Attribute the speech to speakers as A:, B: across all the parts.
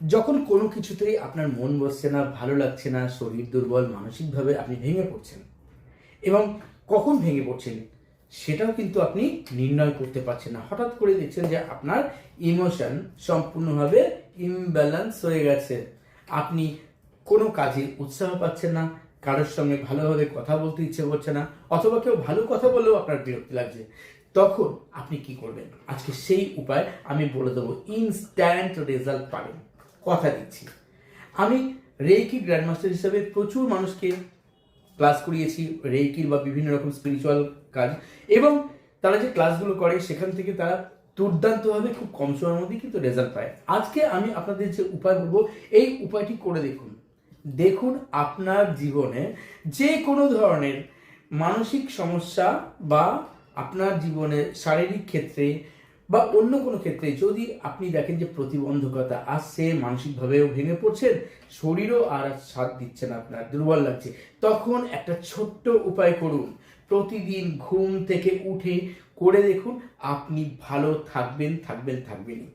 A: যখন কোনো কিছুতেই আপনার মন বসছে না, ভালো লাগছে না, শরীর দুর্বল, মানসিকভাবে আপনি ভেঙে পড়ছেন, এবং কখন ভেঙে পড়ছেন সেটাও কিন্তু আপনি নির্ণয় করতে পারছেন না। হঠাৎ করে দেখছেন যে আপনার ইমোশন সম্পূর্ণভাবে ইমব্যালেন্স হয়ে গেছে। আপনি কোনো কাজে উৎসাহ পাচ্ছেন না, কারোর সঙ্গে ভালোভাবে কথা বলতে ইচ্ছে করছে না, অথবা কেউ ভালো কথা বললেও আপনার বিরক্তি লাগছে। তখন আপনি কি করবেন? আজকে সেই উপায় আমি বলে দেবো ইনস্ট্যান্ট রেজাল্ট পাবেন। কথা দিচ্ছি। আমি রেইকি গ্র্যান্ডমাস্টার হিসেবে প্রচুর মানুষকে ক্লাস করিয়েছি, রেইকির বা বিভিন্ন রকম স্পিরিচুয়াল কাজ এবং তারা যে ক্লাসগুলো করে, সেখান থেকে তারা দুর্দান্তভাবে খুব কম সময়ের মধ্যে কিন্তু রেজাল্ট পায়। আজকে আমি আপনাদের যে উপায় বলব, এই উপায়টি করে দেখুন। দেখুন আপনার জীবনে যে কোনো ধরনের মানসিক সমস্যা বা আপনার জীবনে শারীরিক ক্ষেত্রে বা অন্য কোনো ক্ষেত্রে যদি আপনি দেখেন যে প্রতিবন্ধকতা আসছে, মানসিকভাবেও ভেঙে পড়ছেন শরীরও আর সাথ দিচ্ছে না আপনার, দুর্বল লাগছে, তখন একটা ছোট্ট উপায় করুন। প্রতিদিন ঘুম থেকে উঠে করে দেখুন, আপনি ভালো থাকবেন থাকবেন, থাকবেনই।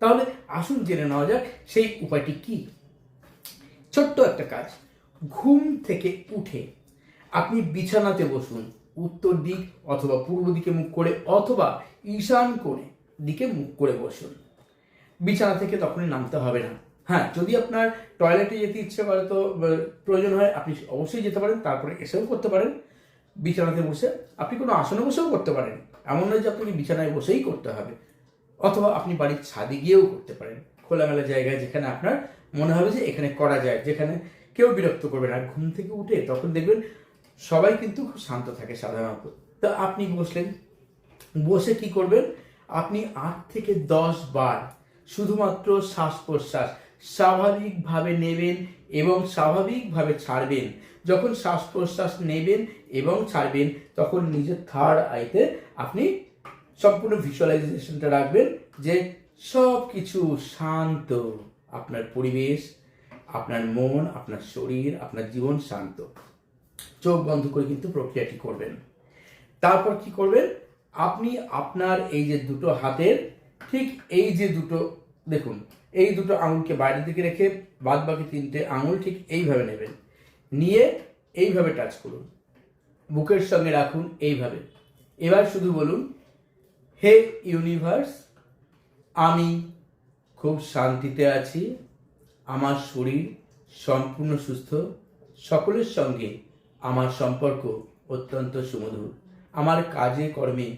A: তাহলে আসুন জেনে নেওয়া যাক সেই উপায়টি কি। ছোট্ট একটা কাজ, ঘুম থেকে উঠে আপনি বিছানাতে বসুন উত্তর দিক অথবা পূর্ব দিকে মুখ করে অথবা ঈশান কোণে দিকে মুখ করে বসুন। বিছানা থেকে তখনই নামতে হবে না। হ্যাঁ যদি আপনার টয়লেটে যেতে ইচ্ছে করে তো প্রয়োজন হয়, আপনি অবশ্যই যেতে পারেন, তারপরে এসেও করতে পারেন। বিছানাতে বসে আপনি কোনো আসনে বসেও করতে পারেন। এমন নয় যে আপনাকে বিছানায় বসেই করতে হবে। অথবা আপনি বাড়ির ছাদে গিয়েও করতে পারেন। খোলামেলা জায়গায় যেখানে আপনার মনে হবে যে এখানে করা যায়, যেখানে কেউ বিরক্ত করবে না। ঘুম থেকে উঠে তখন দেখবেন সবাই কিন্তু খুব শান্ত থাকে সাধারণত। তো আপনি বসলেন। বসে কি করবেন? আপনি আট থেকে দশ বার শুধুমাত্র শ্বাস প্রশ্বাস স্বাভাবিকভাবে নেবেন এবং স্বাভাবিকভাবে ছাড়বেন। যখন শ্বাস প্রশ্বাস নেবেন এবং ছাড়বেন, তখন নিজের থার্ড আইতে আপনি সম্পূর্ণ ভিজুয়ালাইজেশনটা রাখবেন যে সব কিছু শান্ত। আপনার পরিবেশ, আপনার মন, আপনার শরীর, আপনার জীবন শান্ত। চোখ বন্ধ করে কিন্তু প্রক্রিয়াটি করবেন। তারপর কি করবেন? আপনি আপনার এই যে দুটো হাতের ঠিক এই যে দুটো, দেখুন, এই দুটো আঙুলকে বাইরের দিকে রেখে বাদ বাকি তিনটে আঙুল ঠিক এইভাবে নেবেন। নিয়ে এইভাবে টাচ করুন। বুকের সঙ্গে রাখুন এইভাবে। এবার শুধু বলুন, হে ইউনিভার্স আমি খুব শান্তিতে আছি। আমার শরীর সম্পূর্ণ সুস্থ। সকলের সঙ্গে আমার সম্পর্ক অত্যন্ত সুমধুর। আমার কাজে কর্মে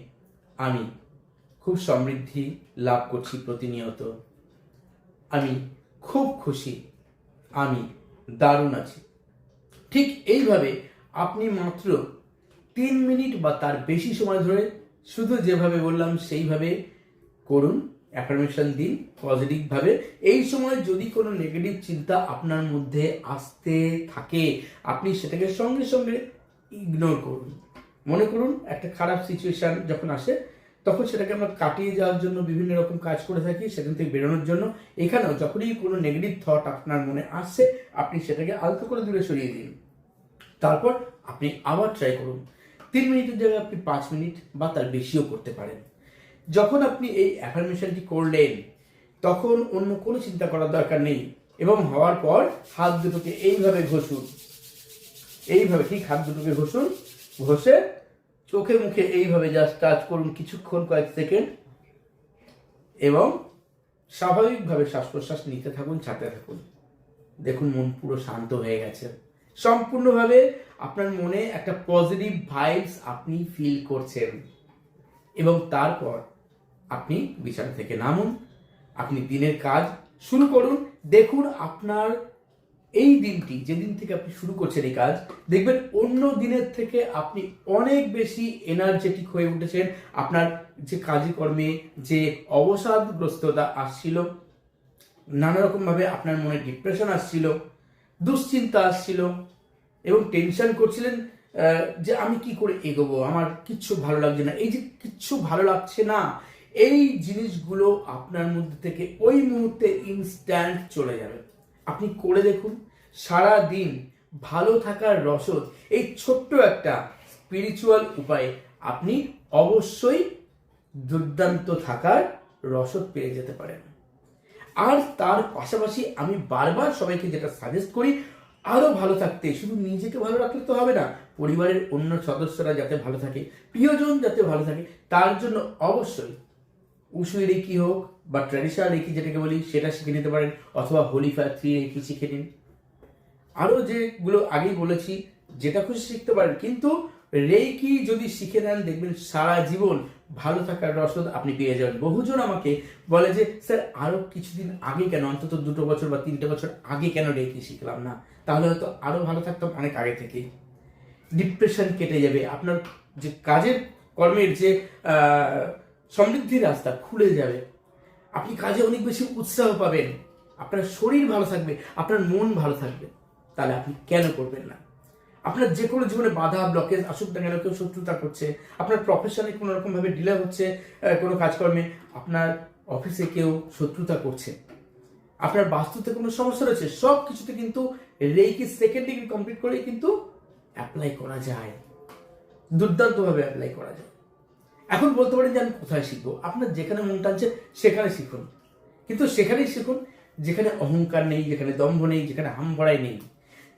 A: আমি খুব সমৃদ্ধি লাভ করছি প্রতিনিয়ত। আমি খুব খুশি। আমি দারুণ আছি। ঠিক এইভাবে আপনি মাত্র তিন মিনিট বা তার বেশি সময় ধরে শুধু যেভাবে বললাম সেইভাবে করুন। অ্যাফার্মেশন দিন পজিটিভভাবে এই সময় যদি কোনো নেগেটিভ চিন্তা আপনার মধ্যে আসতে থাকে, আপনি সেটাকে সঙ্গে সঙ্গে ইগনোর করুন। মনে করুন একটা খারাপ সিচুয়েশন যখন আসে, তখন সেটাকে আমরা কাটিয়ে যাওয়ার জন্য বিভিন্ন রকম কাজ করে থাকি, সেখান থেকে বেরোনোর জন্য। এখানেও যখনই কোনো নেগেটিভ থট আপনার মনে আসছে আপনি সেটাকে আলতো করে দূরে সরিয়ে দিন। তারপর আপনি আবার ট্রাই করুন। তিন মিনিটের জায়গায় আপনি পাঁচ মিনিট বা তার বেশিও করতে পারেন। যখন আপনি এই অ্যাফার্মেশনটি করলেন, তখন অন্য কোনো চিন্তা করার দরকার নেই এবং হওয়ার পর হাত দুটোকে এইভাবে ঘষুন। এইভাবে ঠিক হাত দুটোকে ঘষুন, ঘষে চোখে মুখে এইভাবে জাস্ট টাচ করুন কিছুক্ষণ কয়েক সেকেন্ড এবং স্বাভাবিকভাবে শ্বাস প্রশ্বাস নিতে থাকুন, ছাড়তে থাকুন। দেখুন, মন পুরো শান্ত হয়ে গেছে। সম্পূর্ণভাবে আপনার মনে একটা পজিটিভ ভাইবস আপনি ফিল করছেন। এবং তারপর আপনি বিছানা থেকে নামুন, আপনি দিনের কাজ শুরু করুন। দেখুন আপনার এই দিনটি, যেদিন থেকে আপনি শুরু করছেন এই কাজ, দেখবেন অন্য দিনের থেকে আপনি অনেক বেশি এনার্জেটিক হয়ে উঠেছেন। আপনার যে কাজে কর্মে যে অবসাদগ্রস্ততা আসছিল, নানা রকমভাবে আপনার মনে ডিপ্রেশন আসছিল, দুশ্চিন্তা আসছিল এবং টেনশন করছিলেন যে আমি কি করে এগোবো, আমার কিচ্ছু ভালো লাগছে না। এই যে কিচ্ছু ভালো লাগছে না এই জিনিসগুলো আপনার মধ্যে থেকে ওই মুহূর্তে ইনস্ট্যান্ট চলে যাবে। আপনি করে দেখুন সারা দিন ভালো থাকার রসদ, এই ছোট্ট একটা স্পিরিচুয়াল উপায়ে আপনি অবশ্যই দুর্দান্ত থাকার রসদ পেয়ে যেতে পারেন। আর তার পাশাপাশি আমি বারবার সবাইকে যেটা সাজেস্ট করি আরও ভালো থাকতে। শুধু নিজেকে ভালো রাখলে তো হবে না, পরিবারের অন্য সদস্যরা যাতে ভালো থাকে, প্রিয়জন যাতে ভালো থাকে, তার জন্য অবশ্যই উসুই রেকি হোক বা ট্র্যাডিশনাল রেকি যেটাকে বলি, সেটা শিখে নিতে পারেন অথবা হোলিফায়ার থ্রি রেকি শিখে নিন। আরও যেগুলো আগেই বলেছি, যেটা খুশি শিখতে পারেন। কিন্তু রেকি যদি শিখে নেন, দেখবেন সারা জীবন ভালো থাকার রসদ আপনি পেয়ে যাবেন। বহুজন আমাকে বলে যে, স্যার, আরও কিছুদিন আগে কেন, অন্তত দুটো বছর বা তিনটে বছর আগে কেন রেকি শিখলাম না? তাহলে হয়তো আরও ভালো থাকতাম অনেক আগে থেকেই ডিপ্রেশন কেটে যাবে। আপনার যে কাজের কর্মের যে সমৃদ্ধির রাস্তা খুলে যাবে। আপনি কাজে অনেক বেশি উৎসাহ পাবেন। আপনার শরীর ভালো থাকবে, আপনার মন ভালো থাকবে। তাহলে আপনি কেন করবেন না? আপনার যে কোনো জীবনে বাধা ব্লকেজ আসুক না কেন, কেউ শত্রুতা করছে, আপনার প্রফেশনে কোনো রকম ভাবে ডিলে হচ্ছে কোনো কাজকর্মে, আপনার অফিসে কেউ শত্রুতা করছে। আপনার বাস্তুতে কোনো সমস্যা রয়েছে, সব কিছুতে কিন্তু রেইকি সেকেন্ড ডিগ্রি কমপ্লিট করেই কিন্তু অ্যাপ্লাই করা যায়। দুর্দান্তভাবে অ্যাপ্লাই করা যায়। এখন বলতে পারেন যে আমি কোথায় শিখব? আপনার যেখানে মন টানছে, সেখানে শিখুন। কিন্তু সেখানেই শিখুন, যেখানে অহংকার নেই, যেখানে দম্ভ নেই, যেখানে হামভড়াই নেই।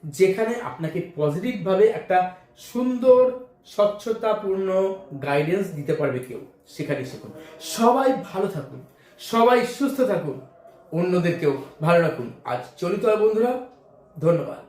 A: যেখানে আপনাকে পজিটিভভাবে একটা সুন্দর, স্বচ্ছতাপূর্ণ গাইডেন্স দিতে পারবে কেউ সেখানে শিখুন। সবাই ভালো থাকুন, সবাই সুস্থ থাকুন, অন্যদেরকেও ভালো রাখুন। আজ চলিত বন্ধুরা, ধন্যবাদ।